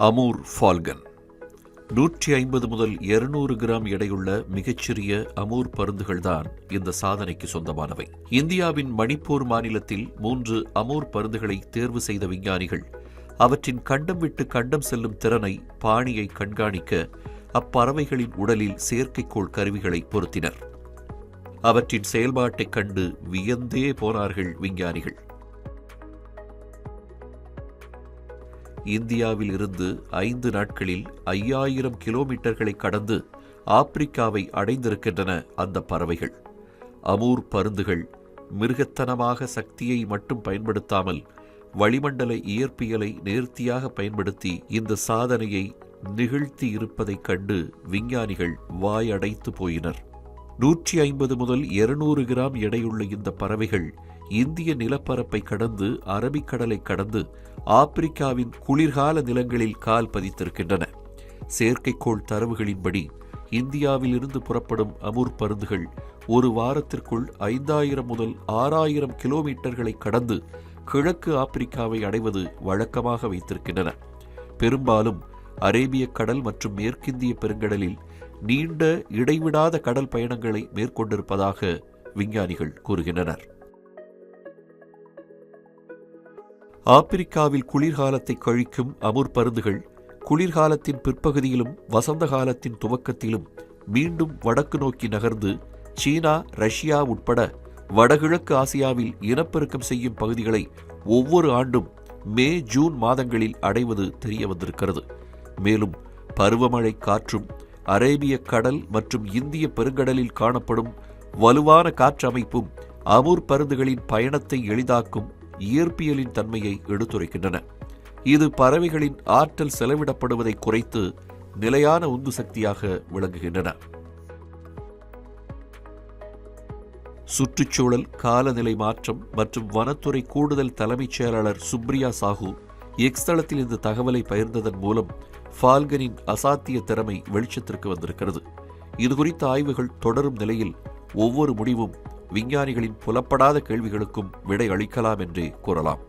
Amur Falcon. நூற்றி ஐம்பது முதல் இருநூறு கிராம் எடையுள்ள மிகச்சிறிய அமூர் பருந்துகள்தான் இந்த சாதனைக்கு சொந்தமானவை. இந்தியாவின் மணிப்பூர் மாநிலத்தில் மூன்று அமூர் பருந்துகளை தேர்வு செய்த விஞ்ஞானிகள் அவற்றின் கண்டம் விட்டு கண்டம் செல்லும் திறனை பாணியை கண்காணிக்க அப்பறவைகளின் உடலில் செயற்கைக்கோள் கருவிகளை பொருத்தினர். அவற்றின் செயல்பாட்டைக் கண்டு வியந்தே போனார்கள் விஞ்ஞானிகள். இந்தியாவில் இருந்து ஐந்து நாட்களில் ஐயாயிரம் கிலோமீட்டர்களை கடந்து ஆப்பிரிக்காவை அடைந்திருக்கின்றன அந்த பறவைகள். அமூர் பருந்துகள் மிருகத்தனமாக சக்தியை மட்டும் பயன்படுத்தாமல் வளிமண்டல இயற்பியலை நேர்த்தியாக பயன்படுத்தி இந்த சாதனையை நிகழ்த்தி இருப்பதைக் கண்டு விஞ்ஞானிகள் வாயடைத்து போயினர். நூற்றி ஐம்பது முதல் இருநூறு கிராம் எடையுள்ள இந்த பறவைகள் இந்திய நிலப்பரப்பை கடந்து அரபிக்கடலை கடந்து ஆப்பிரிக்காவின் குளிர்கால நிலங்களில் கால் பதித்திருக்கின்றன. செயற்கைக்கோள் தரவுகளின்படி இந்தியாவிலிருந்து புறப்படும் அமூர் பருந்துகள் ஒரு வாரத்திற்குள் ஐந்தாயிரம் முதல் ஆறாயிரம் கிலோமீட்டர்களை கடந்து கிழக்கு ஆப்பிரிக்காவை அடைவது வழக்கமாக வைத்திருக்கின்றன. பெரும்பாலும் அரேபிய கடல் மற்றும் மேற்கிந்திய பெருங்கடலில் நீண்ட இடைவிடாத கடல் பயணங்களை மேற்கொண்டிருப்பதாக விஞ்ஞானிகள் கூறுகின்றனர். ஆப்பிரிக்காவில் குளிர்காலத்தை கழிக்கும் அமுர் பருந்துகள் குளிர்காலத்தின் பிற்பகுதியிலும் வசந்த காலத்தின் துவக்கத்திலும் மீண்டும் வடக்கு நோக்கி நகர்ந்து சீனா ரஷ்யா உட்பட வடகிழக்கு ஆசியாவில் இனப்பெருக்கம் செய்யும் பகுதிகளை ஒவ்வொரு ஆண்டும் மே ஜூன் மாதங்களில் அடைவது தெரிய வந்திருக்கிறது மேலும் பருவமழை காற்றும் அரேபிய கடல் மற்றும் இந்திய பெருங்கடலில் காணப்படும் வலுவான காற்றமைப்பும் அமூர் பருந்துகளின் பயணத்தை எளிதாக்கும் இயற்பியலின் தன்மையை எடுத்துரைக்கின்றன. இது பறவைகளின் ஆற்றல் செலவிடப்படுவதை குறைத்து நிலையான உந்து சக்தியாக விளங்குகின்றன. சுற்றுச்சூழல் காலநிலை மாற்றம் மற்றும் வனத்துறை கூடுதல் தலைமைச் செயலாளர் சுப்ரியா சாஹூ எக்ஸ் தளத்தில் இந்த தகவலை பகிர்ந்ததன் மூலம் ஃபால்கனின் அசாத்திய திறமை வெளிச்சத்திற்கு வந்திருக்கிறது. இதுகுறித்த ஆய்வுகள் தொடரும் நிலையில் ஒவ்வொரு முடிவும் விஞ்ஞானிகளின் புலப்படாத கேள்விகளுக்கும் விடை அளிக்கலாம் என்றே கூறலாம்.